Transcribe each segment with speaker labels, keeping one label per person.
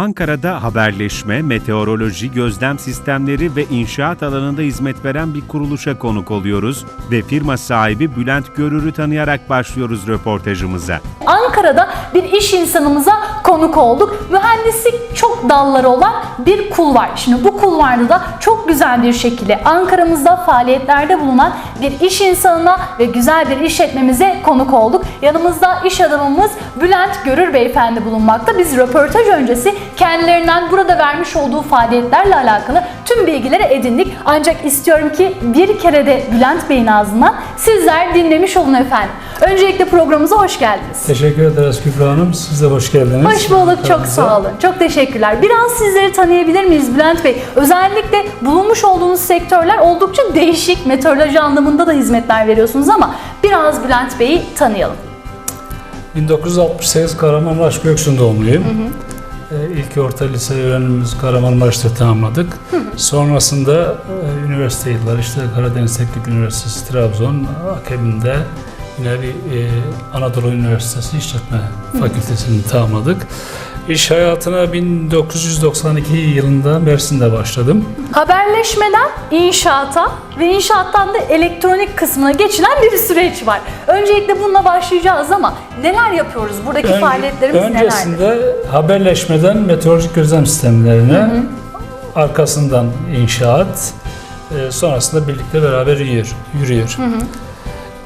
Speaker 1: Ankara'da haberleşme, meteoroloji, gözlem sistemleri ve inşaat alanında hizmet veren bir kuruluşa konuk oluyoruz ve firma sahibi Bülent Görür'ü tanıyarak başlıyoruz röportajımıza.
Speaker 2: Ankara'da bir iş insanımıza konuk olduk. Mühendislik çok dalları olan bir kul var. Şimdi bu kulvarda da çok güzel bir şekilde Ankara'mızda faaliyetlerde bulunan bir iş insanına ve güzel bir işletmemize konuk olduk. Yanımızda iş adamımız Bülent Görür Beyefendi bulunmakta. Biz röportaj öncesi kendilerinden burada vermiş olduğu faaliyetlerle alakalı tüm bilgileri edindik. Ancak istiyorum ki bir kere de Bülent Bey'in ağzından sizler dinlemiş olun efendim. Öncelikle programımıza hoş geldiniz.
Speaker 3: Teşekkür ederiz Kübra Hanım. Siz de hoş geldiniz.
Speaker 2: Hoş bulduk, çok sağ olun. Çok teşekkürler. Biraz sizleri tanıyabilir miyiz Bülent Bey? Özellikle bulunmuş olduğunuz sektörler oldukça değişik. Meteoroloji anlamında da hizmetler veriyorsunuz ama biraz Bülent Bey'i tanıyalım.
Speaker 3: 1968 Kahramanmaraş Göksun doğumluyum. Ee, İlk orta lise öğrenimimizi Kahramanmaraş'ta tamamladık. Sonrasında e, üniversite yılları işte Karadeniz Teknik Üniversitesi Trabzon akabinde bir e, Anadolu Üniversitesi İşletme Fakültesini tamamladık. İş hayatına 1992 yılında Mersin'de başladım.
Speaker 2: Haberleşmeden inşaata ve inşaattan da elektronik kısmına geçilen bir süreç var. Öncelikle bununla başlayacağız ama neler yapıyoruz? Buradaki
Speaker 3: Önce-
Speaker 2: faaliyetlerimiz nelerdir?
Speaker 3: Öncesinde haberleşmeden meteorolojik gözlem sistemlerine, arkasından inşaat, e, sonrasında birlikte beraber yürüyor. yürüyor.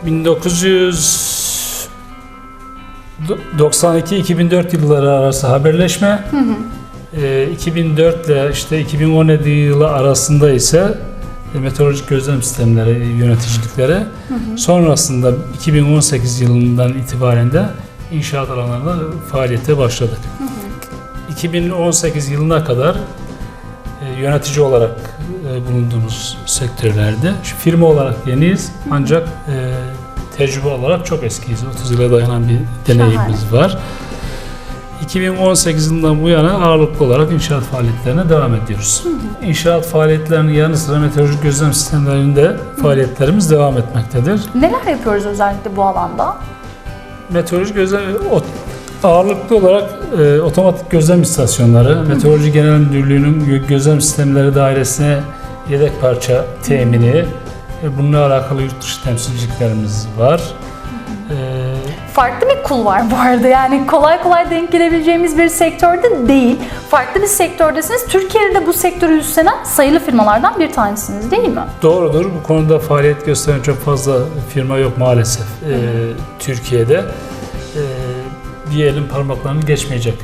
Speaker 3: 1992-2004 yılları arası haberleşme, e, 2004 ile işte 2017 yılı arasında ise e, meteorolojik gözlem sistemleri yöneticilikleri. Sonrasında 2018 yılından itibaren de inşaat alanlarında faaliyete başladık. 2018 yılına kadar e, yönetici olarak e, bulunduğumuz sektörlerde şu firma olarak yeniyiz ancak e, tecrübe olarak çok eskiyiz. 30 yıla dayanan bir deneyimimiz var. 2018 yılından bu yana ağırlıklı olarak inşaat faaliyetlerine devam ediyoruz. İnşaat faaliyetlerinin yanı sıra meteorolojik gözlem sistemlerinde faaliyetlerimiz devam etmektedir.
Speaker 2: Neler yapıyoruz özellikle bu alanda?
Speaker 3: Meteoroloji gözlem ağırlıklı olarak e, otomatik gözlem istasyonları, Meteoroloji Genel Müdürlüğü'nün gö- gözlem sistemleri dairesine yedek parça temini, e, bununla alakalı yurt dışı temsilciliklerimiz var. E,
Speaker 2: Farklı bir kul var bu arada yani kolay kolay denk gelebileceğimiz bir sektörde değil. Farklı bir sektördesiniz. Türkiye'de de bu sektörü üstlenen sayılı firmalardan bir tanesiniz değil mi?
Speaker 3: Doğrudur. Bu konuda faaliyet gösteren çok fazla firma yok maalesef e, Türkiye'de. E, bir elin parmaklarını geçmeyecek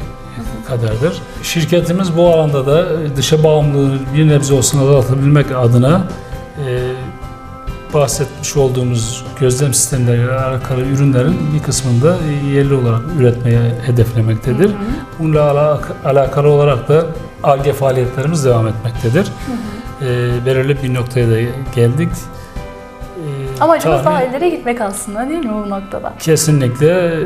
Speaker 3: kadardır. Şirketimiz bu alanda da dışa bağımlılığı bir nebze olsun azaltabilmek adına e, bahsetmiş olduğumuz gözlem sistemleriyle alakalı ürünlerin bir kısmını da yerli olarak üretmeye hedeflemektedir. Bununla ala- alakalı olarak da ARGE faaliyetlerimiz devam etmektedir. E, belirli bir noktaya da geldik. E,
Speaker 2: Amacımız daha ileri gitmek aslında değil mi bu noktada?
Speaker 3: Kesinlikle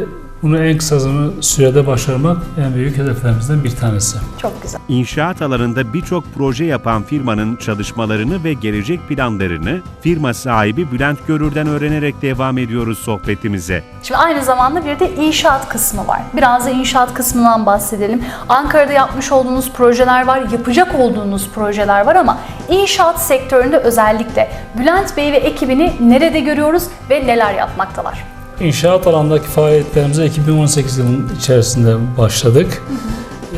Speaker 3: bunu en kısa sürede başarmak en büyük hedeflerimizden bir tanesi.
Speaker 2: Çok güzel.
Speaker 1: İnşaat alanında birçok proje yapan firmanın çalışmalarını ve gelecek planlarını firma sahibi Bülent Görür'den öğrenerek devam ediyoruz sohbetimize.
Speaker 2: Şimdi aynı zamanda bir de inşaat kısmı var. Biraz da inşaat kısmından bahsedelim. Ankara'da yapmış olduğunuz projeler var, yapacak olduğunuz projeler var ama inşaat sektöründe özellikle Bülent Bey ve ekibini nerede görüyoruz ve neler yapmaktalar?
Speaker 3: İnşaat alandaki faaliyetlerimize 2018 yılının içerisinde başladık.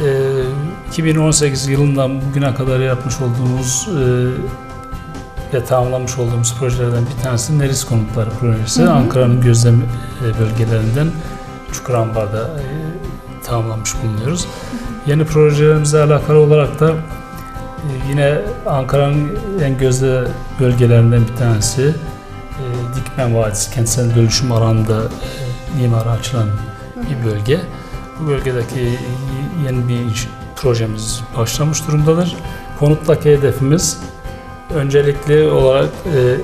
Speaker 3: Ee, 2018 yılından bugüne kadar yapmış olduğumuz e, ve tamamlamış olduğumuz projelerden bir tanesi Neris Konutları projesi. Ankara'nın gözlem e, bölgelerinden Çukurambar'da e, tamamlamış bulunuyoruz. Yeni projelerimizle alakalı olarak da e, yine Ankara'nın en gözde bölgelerinden bir tanesi Dikmen Vadisi kentsel dönüşüm alanında e, mimara açılan bir bölge. Bu bölgedeki yeni bir iş- projemiz başlamış durumdadır. Konuttaki hedefimiz öncelikli olarak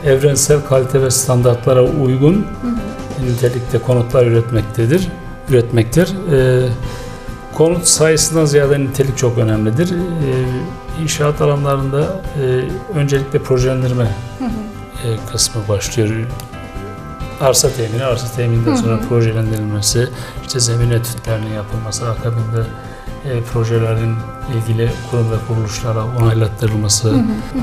Speaker 3: e, evrensel kalite ve standartlara uygun nitelikte konutlar üretmektedir. Üretmektir. E, konut sayısından ziyade nitelik çok önemlidir. E, inşaat alanlarında e, öncelikle projelendirme e, kısmı başlıyor. Arsa temini, arsa temininden sonra projelendirilmesi, işte zemin etütlerinin yapılması, akabinde e, projelerin ilgili kurum ve kuruluşlara onaylattırılması.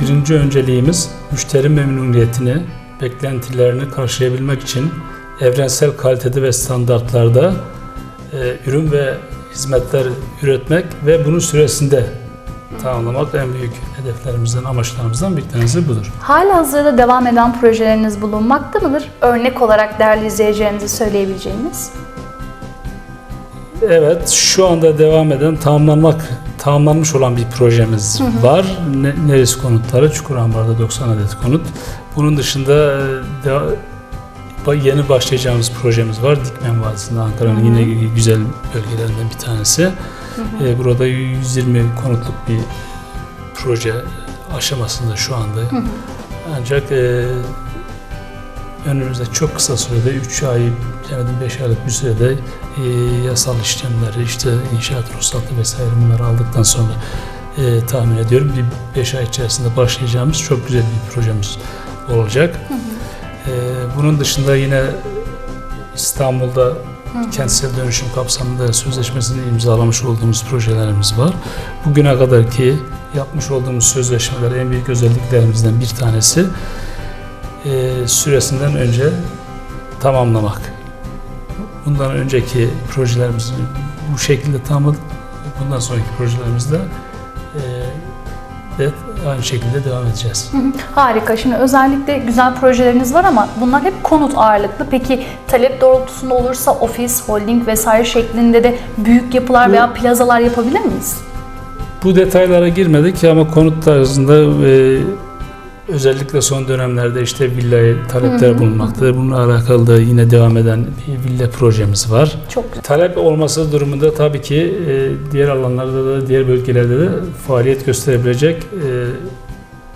Speaker 3: Birinci önceliğimiz müşteri memnuniyetini, beklentilerini karşılayabilmek için evrensel kalitede ve standartlarda e, ürün ve hizmetler üretmek ve bunun süresinde tamamlamak en büyük hedeflerimizden, amaçlarımızdan bir tanesi budur.
Speaker 2: Hala hazırda devam eden projeleriniz bulunmakta mıdır? Örnek olarak değerli izleyicilerimize söyleyebileceğiniz.
Speaker 3: Evet, şu anda devam eden, tamamlanmak, tamamlanmış olan bir projemiz var. Ne, Neresi konutları? Çukurambar'da 90 adet konut. Bunun dışında de, yeni başlayacağımız projemiz var. Dikmen Vadisi'nde Ankara'nın yine güzel bölgelerinden bir tanesi. E, burada 120 konutluk bir proje aşamasında şu anda. Ancak e, önümüzde çok kısa sürede 3 ay yani 5 aylık bir sürede e, yasal işlemleri işte inşaat ruhsatı vesaire bunları aldıktan sonra e, tahmin ediyorum bir 5 ay içerisinde başlayacağımız çok güzel bir projemiz olacak. E, bunun dışında yine İstanbul'da kentsel dönüşüm kapsamında sözleşmesini imzalamış olduğumuz projelerimiz var. Bugüne kadar ki yapmış olduğumuz sözleşmeler en büyük özelliklerimizden bir tanesi e, süresinden önce tamamlamak. Bundan önceki projelerimizi bu şekilde tamamladık. Bundan sonraki projelerimizde de aynı şekilde devam edeceğiz.
Speaker 2: Harika. Şimdi özellikle güzel projeleriniz var ama bunlar hep konut ağırlıklı. Peki talep doğrultusunda olursa ofis, holding vesaire şeklinde de büyük yapılar
Speaker 3: Bu-
Speaker 2: veya plazalar yapabilir miyiz?
Speaker 3: Bu detaylara girmedik ama konut tarzında e, özellikle son dönemlerde işte villaya talepler bulunmaktadır. Bununla alakalı da yine devam eden bir villa projemiz var.
Speaker 2: Çok güzel.
Speaker 3: Talep olması durumunda tabii ki e, diğer alanlarda da diğer bölgelerde de faaliyet gösterebilecek e,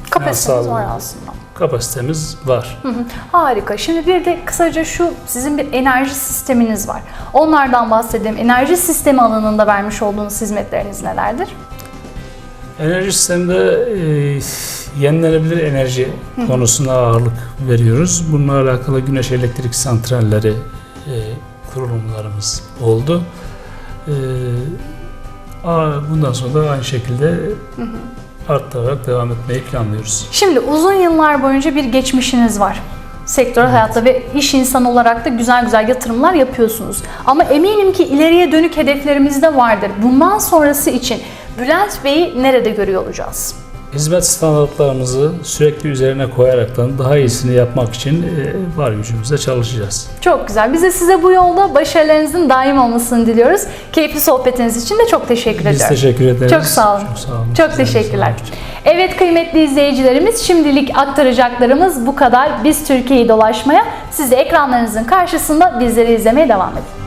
Speaker 2: Kapasitemiz
Speaker 3: Finansal-
Speaker 2: var aslında.
Speaker 3: kapasitemiz var.
Speaker 2: Hı hı. Harika. Şimdi bir de kısaca şu sizin bir enerji sisteminiz var. Onlardan bahsedelim. Enerji sistemi alanında vermiş olduğunuz hizmetleriniz nelerdir?
Speaker 3: Enerji sisteminde e, yenilenebilir enerji konusuna ağırlık veriyoruz. Bununla alakalı güneş elektrik santralleri e, kurulumlarımız oldu. E, bundan sonra da aynı şekilde artarak devam etmeyi planlıyoruz.
Speaker 2: Şimdi uzun yıllar boyunca bir geçmişiniz var. Sektör hayatta ve iş insanı olarak da güzel güzel yatırımlar yapıyorsunuz. Ama eminim ki ileriye dönük hedeflerimiz de vardır. Bundan sonrası için Bülent Bey'i nerede görüyor olacağız?
Speaker 3: Hizmet standartlarımızı sürekli üzerine koyaraktan daha iyisini yapmak için e, var gücümüzle çalışacağız.
Speaker 2: Çok güzel. Biz de size bu yolda başarılarınızın daim olmasını diliyoruz. Keyifli sohbetiniz için de çok teşekkür
Speaker 3: Biz
Speaker 2: ediyorum.
Speaker 3: teşekkür ederiz.
Speaker 2: Çok sağ olun.
Speaker 3: Çok sağ olun.
Speaker 2: Çok teşekkürler. Evet kıymetli izleyicilerimiz şimdilik aktaracaklarımız bu kadar. Biz Türkiye'yi dolaşmaya, siz de ekranlarınızın karşısında bizleri izlemeye devam edin.